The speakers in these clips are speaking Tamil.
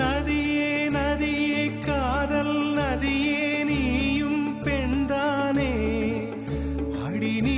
நதியே நதியே காதல் நதியே நீயும் பெண்தானே. அடி நீ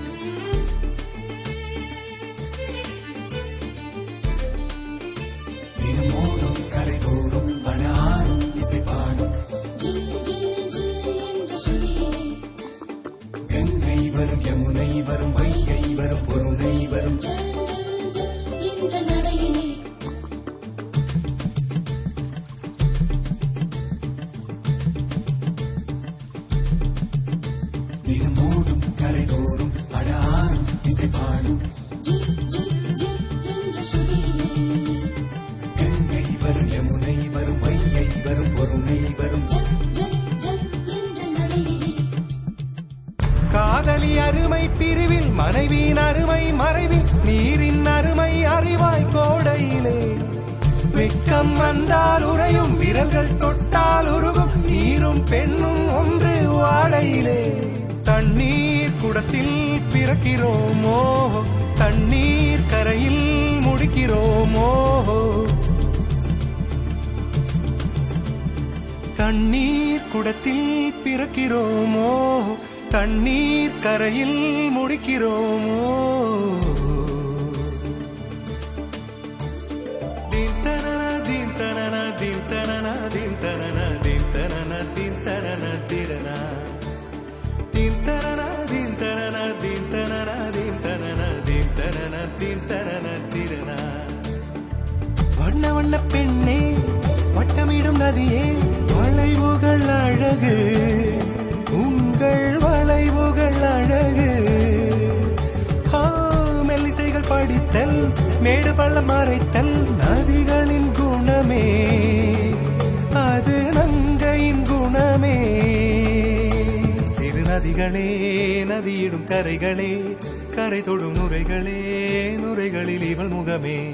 தோறும் இசை பாடும் கங்கை வரும் யமுனை வரும் வரும் வரும். காதலி அருமை பிரிவில் மனைவியின் அருமை மறைவில் நீரின் அருமை அறிவாய் கோடையிலே. வெட்கம் வந்தால் உறையும் விரல்கள் தொட்டால் உருகும் நீரும் பெண்ணும் ஒன்று வாடையிலே. தண்ணீர் குடத்தில் பிறக்கிறோமோ? தண்ணீர் கரையில் முடிக்கிறோமோ? தண்ணீர் குடத்தில் பிறக்கிறோமோ? தண்ணீர் கரையில் முடிக்கிறோமோ? வண்ண வண்ண பெண்ணே வட்டமிடும் நதியே வளைவுகள் அழகு. உங்கள் வளைவுகள் அழகு. மெல்லிசைகள் படித்தல் மேடு பள்ளம் மறைத்தல் நதிகளின் குணமே. அது நங்கையின் குணமே. சிறு நதிகளே நதியிடும் கரைகளே கரை தொடும் நுரைகளே நுரைகளில் இவள் முகமே.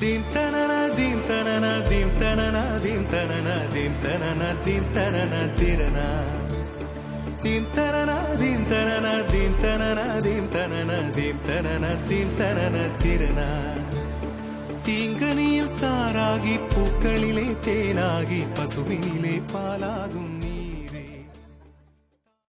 தீம் தனன தீம் தனன தீம் தனன தீம் தனன தீம் தனன தீம் தனன திரனா தீம் தனன தீம் தனன தீம் தனன தீம் தனன தீம் தனன தீம் தனன திரனா தீங்கனியில் சாராகி பூக்களிலே தேனாகி பசுவினிலே பாலாகும்